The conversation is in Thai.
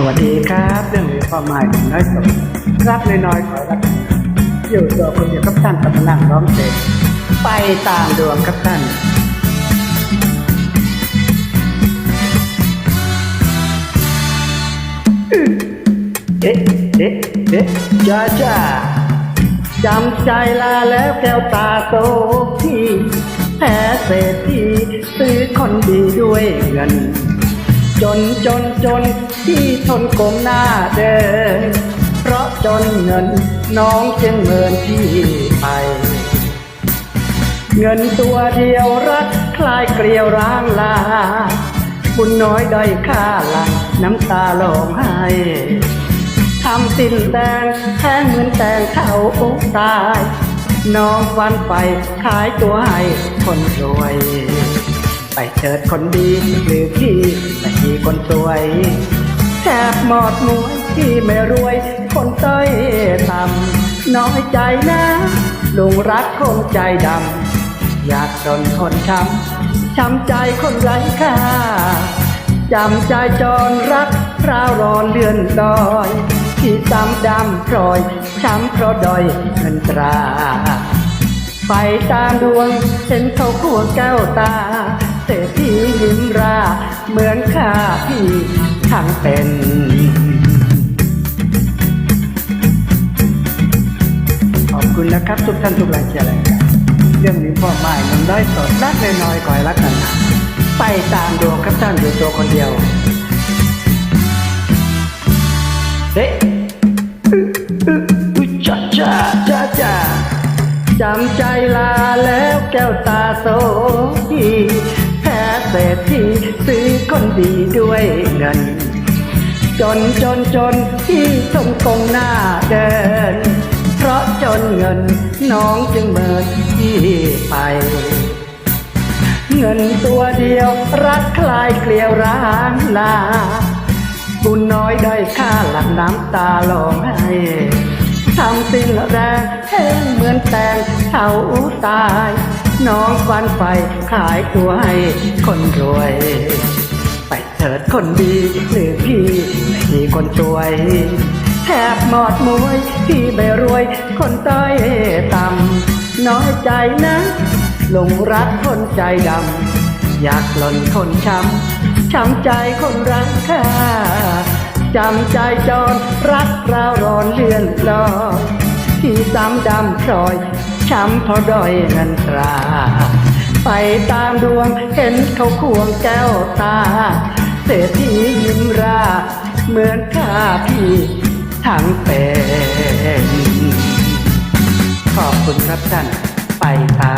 สวัสดีครับเรื่องนี้ความหมายของน้อยสมรักน้อยๆขอรักอยู่ตัวคนเดียวกับท่านกับมานั่งร้องเพลงไปตามดวงครับท่านเอ๊ะเอ๊ะเอ๊ะจ้าจ้าจำใจลาแล้วแก้วตาโตพี่แพ้เศรษฐีซื้อคนดีด้วยเงิน จนจนจนที่ทนก้มหน้าเดิน เพราะจนเงินน้องจึงเมินพี่ไป เงินตัวเดียวรักคลายเกลียวร้างลาคุณน้อยได้ค่าลังน้ำตาร้องไห้ทำสิ้นแดงแทงเหมือนแตงเท่าอกตาย น้องวันไปขายตัวให้คนรวย ไปเถิดคนดีหรือพี่แต่พี่คนสวยแทบหมดมวยที่ไม่รวย คนเต้ยต่ำน้อยใจนะลุงรักคนใจดำอยากจนคนช้ำช้ำใจคนไร้ค่าจำใจจรรักพราวรอนเลื่อนลอยที่จำดำพลอยช้ำเพราะดอยเงินตรา ไปตามดวงเห็นเขาขวงแก้วตา เศรษฐียิ้มราเหมือนข้าพี่ทั้งเป็นขอบคุณนะครับทุกท่านทุกแรงเชียร์แรงใจเรื่องนี้พ่อไม่มันได้สดรักน้อยๆคอยรักกันไปตามดวงครับท่านอยู่ตัวคนเดียวเฮ้อึอึอึจ้าจ้าจ้าจ้าจำใจลาแล้วแก้วตาโซ ดีด้วยเงิน จนจนจนที่ทนคงหน้าเดิน เพราะจนเงินน้องจึงเมินที่ไป เงินตัวเดียวรักคลายเกลียวร้างลาบุญน้อยได้ค่าหลังน้ำตาลองให้ทำสิ้นแรงแห้งเหมือนแตงเท่าตาย น้องฟันไฟขายตัวให้คนรวย เถิดคนดีหรือพี่ไม่คนสวยแทบหมดมวยพี่ไม่รวย คนต้อยต่ำน้อยใจนะหลงรักคนใจดำอยากหล่นคนช้ำช้ำใจคนรักค่าจำใจจรรักเราวร้อนเลื่อนลอยที่ซ้ำดำพลอยช้ำเพราะดอยเงินตรา ไปตามดวงเห็นเขาควงแก้วตา เศรษฐียิ้มราเหมือนข้าพี่ทั้งเป็นขอบคุณครับท่านไปตามดวง